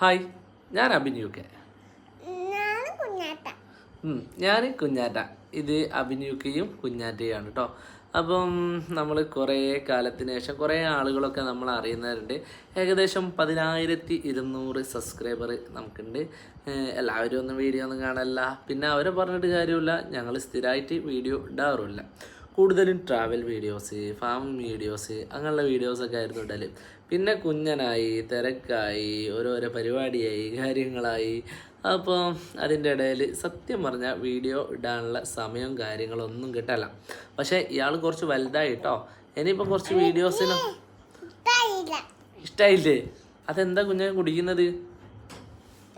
Hi ഞാൻ അഭിനയു K ഞാൻ കുഞ്ഞാറ്റ ഇത് കെയും കുഞ്ഞാറ്റയാണ് കേട്ടോ അപ്പം നമ്മൾ കുറേ കാലത്തിന് ശേഷം കുറേ ആളുകളൊക്കെ നമ്മൾ അറിയുന്നവരുണ്ട്. ഏകദേശം പതിനായിരത്തി ഇരുന്നൂറ് സബ്സ്ക്രൈബർ നമുക്കുണ്ട്. എല്ലാവരും ഒന്നും വീഡിയോ ഒന്നും കാണല്ല. പിന്നെ അവരെ പറഞ്ഞിട്ട് കാര്യമില്ല. ഞങ്ങൾ സ്ഥിരമായിട്ട് വീഡിയോ ഇടാറുമില്ല. കൂടുതലും ട്രാവൽ വീഡിയോസ് ഫാമിംഗ് വീഡിയോസ് അങ്ങനെയുള്ള വീഡിയോസൊക്കെ ആയിരുന്നു ഇടൽ. പിന്നെ കുഞ്ഞനായി തിരക്കായി ഓരോരോ പരിപാടിയായി കാര്യങ്ങളായി. അപ്പോൾ അതിന്റെ ഇടയിൽ സത്യം പറഞ്ഞാൽ വീഡിയോ ഇടാനുള്ള സമയവും കാര്യങ്ങളൊന്നും കിട്ടല്ല. പക്ഷേ ഇയാൾ കുറച്ച് വലുതായിട്ടോ ഇനിയിപ്പോൾ കുറച്ച് വീഡിയോസിന് ഇഷ്ടായില്ല. ഇഷ്ടമായില്ലേ അതെന്താ കുഞ്ഞൻ കുടിക്കുന്നത്?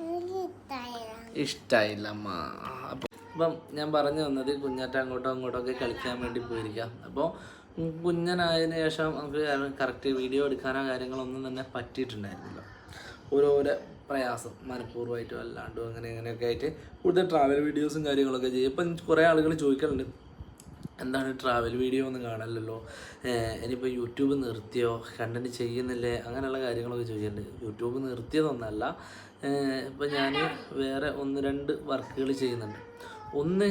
എനിക്ക് ഇഷ്ടായില്ല. ഇഷ്ടമായില്ല അമ്മ അപ്പം ഞാൻ പറഞ്ഞു വന്നത് കുഞ്ഞാറ്റ അങ്ങോട്ടോ അങ്ങോട്ടോ ഒക്കെ കളിക്കാൻ വേണ്ടി പോയിരിക്കാം. അപ്പോൾ കുഞ്ഞനായതിനു ശേഷം നമുക്ക് കറക്റ്റ് വീഡിയോ എടുക്കാനോ കാര്യങ്ങളൊന്നും തന്നെ പറ്റിയിട്ടുണ്ടായിരുന്നില്ല. ഓരോരോ പ്രയാസം മനഃപൂർവമായിട്ടും അല്ലാണ്ടും അങ്ങനെ അങ്ങനെയൊക്കെ ആയിട്ട് കൂടുതൽ ട്രാവൽ വീഡിയോസും കാര്യങ്ങളൊക്കെ ചെയ്യും. ഇപ്പം കുറേ ആളുകൾ ചോദിക്കലുണ്ട് എന്താണ് ട്രാവൽ വീഡിയോ ഒന്നും കാണലല്ലോ ഇനിയിപ്പോൾ യൂട്യൂബ് നിർത്തിയോ? കണ്ടന്റ് ചെയ്യുന്നില്ലേ? അങ്ങനെയുള്ള കാര്യങ്ങളൊക്കെ ചോദിക്കുന്നുണ്ട് യൂട്യൂബ് നിർത്തിയതൊന്നല്ല. ഇപ്പം ഞാൻ വേറെ ഒന്ന് രണ്ട് വർക്കുകൾ ചെയ്യുന്നുണ്ട്. ഒന്ന്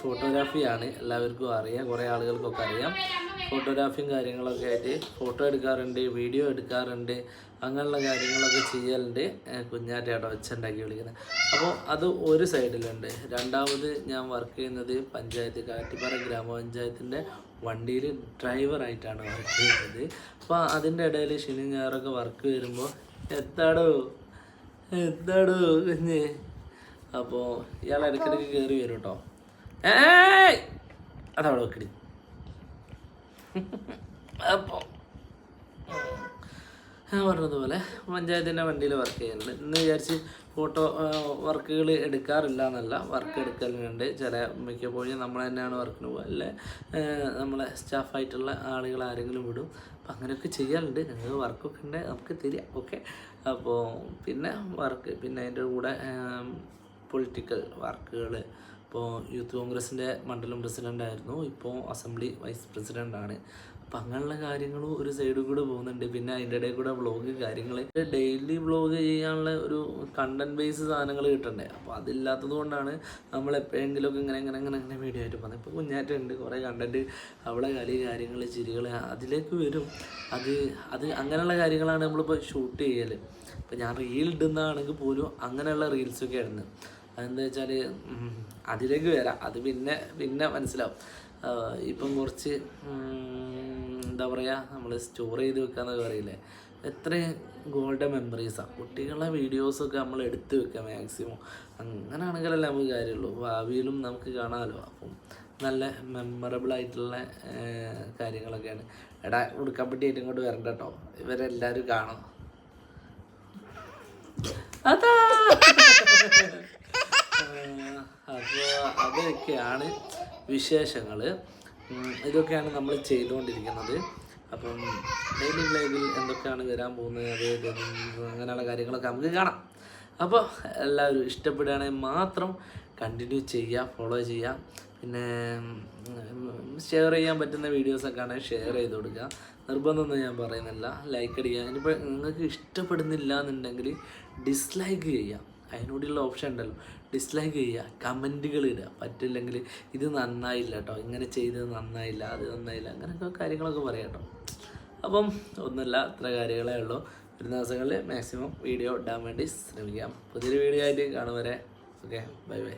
ഫോട്ടോഗ്രാഫിയാണ് എല്ലാവർക്കും അറിയാം കുറേ ആളുകൾക്കൊക്കെ അറിയാം. ഫോട്ടോഗ്രാഫിയും കാര്യങ്ങളൊക്കെ ആയിട്ട് ഫോട്ടോ എടുക്കാറുണ്ട് വീഡിയോ എടുക്കാറുണ്ട് അങ്ങനെയുള്ള കാര്യങ്ങളൊക്കെ ചെയ്യലുണ്ട്. കുഞ്ഞാറ്റയാട്ടോ ഒച്ചുണ്ടാക്കി വിളിക്കുന്നത്. അപ്പോൾ അത് ഒരു സൈഡിലുണ്ട് രണ്ടാമത് ഞാൻ വർക്ക് ചെയ്യുന്നത് പഞ്ചായത്ത് കാറ്റിപ്പാറ ഗ്രാമപഞ്ചായത്തിന്റെ വണ്ടിയിൽ ഡ്രൈവറായിട്ടാണ് വർക്ക് ചെയ്യുന്നത്. അപ്പോൾ അതിന്റെ ഇടയിൽ ശനി ഞായറൊക്കെ വർക്ക് വരുമ്പോൾ എത്താടോ എത്താടോ കുഞ്ഞ്? അപ്പോൾ ഇയാൾ ഇടയ്ക്കിടയ്ക്ക് കയറി വരും കേട്ടോ ഏയ്. അതവിടെ വെക്കടി. അപ്പോൾ ഞാൻ പറഞ്ഞതുപോലെ പഞ്ചായത്തിന്റെ വണ്ടിയിൽ വർക്ക് ചെയ്യുന്നുണ്ട്. ഇന്ന് വിചാരിച്ച് ഫോട്ടോ വർക്കുകൾ എടുക്കാറില്ല എന്നല്ല വർക്ക് എടുക്കലുണ്ട്. ചില മിക്കപ്പോഴും നമ്മൾ തന്നെയാണ് വർക്കിന് പോകുക അല്ലെ? നമ്മളെ സ്റ്റാഫായിട്ടുള്ള ആളുകൾ ആരെങ്കിലും വിടും. അപ്പം അങ്ങനെയൊക്കെ ചെയ്യാറുണ്ട്. ഞങ്ങൾക്ക് വർക്കൊക്കെ ഉണ്ട്. നമുക്ക് തരിക. ഓക്കെ അപ്പോൾ പിന്നെ വർക്ക് പിന്നെ അതിന്റെ കൂടെ പൊളിറ്റിക്കൽ വർക്കുകൾ ഇപ്പോൾ യൂത്ത് കോൺഗ്രസിന്റെ മണ്ഡലം പ്രസിഡന്റ് ആയിരുന്നു ഇപ്പോൾ അസംബ്ലി വൈസ് പ്രസിഡന്റാണ്. അപ്പം അങ്ങനെയുള്ള കാര്യങ്ങളും ഒരു സൈഡിൽ കൂടെ പോകുന്നുണ്ട്. പിന്നെ അതിന്റെ ഇടയിൽ കൂടെ വ്ളോഗ് കാര്യങ്ങൾ. ഡെയിലി വ്ളോഗ് ചെയ്യാനുള്ള ഒരു കണ്ടന്റ് ബേസ് സാധനങ്ങൾ കിട്ടണ്ടേ? അപ്പോൾ അതില്ലാത്തത് കൊണ്ടാണ് നമ്മൾ എപ്പോഴെങ്കിലുമൊക്കെ ഇങ്ങനെ ഇങ്ങനെ ഇങ്ങനെ ഇങ്ങനെ വീഡിയോ ആയിട്ട് പോകുന്നത്. ഇപ്പോൾ കുഞ്ഞാറ്റുണ്ട് കുറേ കണ്ടന്റ് അവളെ കളി കാര്യങ്ങൾ ചിരികൾ അതിലേക്ക് വരും. അത് അത് അങ്ങനെയുള്ള കാര്യങ്ങളാണ് നമ്മളിപ്പോൾ ഷൂട്ട് ചെയ്യൽ ഇപ്പം ഞാൻ റീൽ ഇടുന്നതാണെങ്കിൽ പോലും അങ്ങനെയുള്ള റീൽസൊക്കെ ഇടുന്നത്. അതെന്താ വെച്ചാൽ അതിലേക്ക് വരാം. അത് പിന്നെ പിന്നെ മനസ്സിലാവും. ഇപ്പം കുറച്ച് എന്താ പറയുക നമ്മൾ സ്റ്റോർ ചെയ്ത് വെക്കാന്നൊക്കെ പറയില്ലേ? എത്രയും ഗോൾഡൻ മെമ്മറീസാണ് കുട്ടികളുടെ വീഡിയോസൊക്കെ നമ്മൾ എടുത്ത് വെക്കുക മാക്സിമം അങ്ങനെയാണെങ്കിലല്ലേ നമുക്ക് കാര്യമുള്ളൂ. ഭാവിയിലും നമുക്ക് കാണാമല്ലോ. അപ്പം നല്ല മെമ്മറബിൾ ആയിട്ടുള്ള കാര്യങ്ങളൊക്കെയാണ്. എടാ ഉടുക്കപ്പെട്ടിയായിട്ട് ഇങ്ങോട്ട് വരണ്ട കേട്ടോ. ഇവരെല്ലാവരും കാണും. അതാ. അപ്പോൾ അതൊക്കെയാണ് വിശേഷങ്ങൾ ഇതൊക്കെയാണ് നമ്മൾ ചെയ്തുകൊണ്ടിരിക്കുന്നത്. അപ്പം ഡെയിലി ലൈവിൽ എന്തൊക്കെയാണ് വരാൻ പോകുന്നത്? അത് അങ്ങനെയുള്ള കാര്യങ്ങളൊക്കെ നമുക്ക് കാണാം. അപ്പോൾ എല്ലാവരും ഇഷ്ടപ്പെടുകയാണെങ്കിൽ മാത്രം കണ്ടിന്യൂ ചെയ്യുക ഫോളോ ചെയ്യുക. പിന്നെ ഷെയർ ചെയ്യാൻ പറ്റുന്ന വീഡിയോസൊക്കെ ആണെങ്കിൽ ഷെയർ ചെയ്ത് കൊടുക്കുക. നിർബന്ധമൊന്നും ഞാൻ പറയുന്നില്ല. ലൈക്ക് അടിക്കുക. ഇനിയിപ്പോൾ നിങ്ങൾക്ക് ഇഷ്ടപ്പെടുന്നില്ല എന്നുണ്ടെങ്കിൽ ഡിസ്ലൈക്ക് ചെയ്യുക. അതിനോടുള്ള ഓപ്ഷൻ ഉണ്ടല്ലോ. ഡിസ്ലൈക്ക് ചെയ്യുക കമന്റുകൾ ഇടുക. പറ്റില്ലെങ്കിൽ ഇത് നന്നായില്ല കേട്ടോ ഇങ്ങനെ ചെയ്തത് നന്നായില്ല അത് നന്നായില്ല. അങ്ങനെയൊക്കെ കാര്യങ്ങളൊക്കെ പറയാം കേട്ടോ അപ്പം ഒന്നുമില്ല അത്ര കാര്യങ്ങളേ ഉള്ളൂ. ഒരു ദിവസങ്ങളിൽ മാക്സിമം വീഡിയോ ഇടാൻ വേണ്ടി ശ്രമിക്കാം. പുതിയൊരു വീഡിയോ ആയിട്ട് കാണും വരെ. Okay bye bye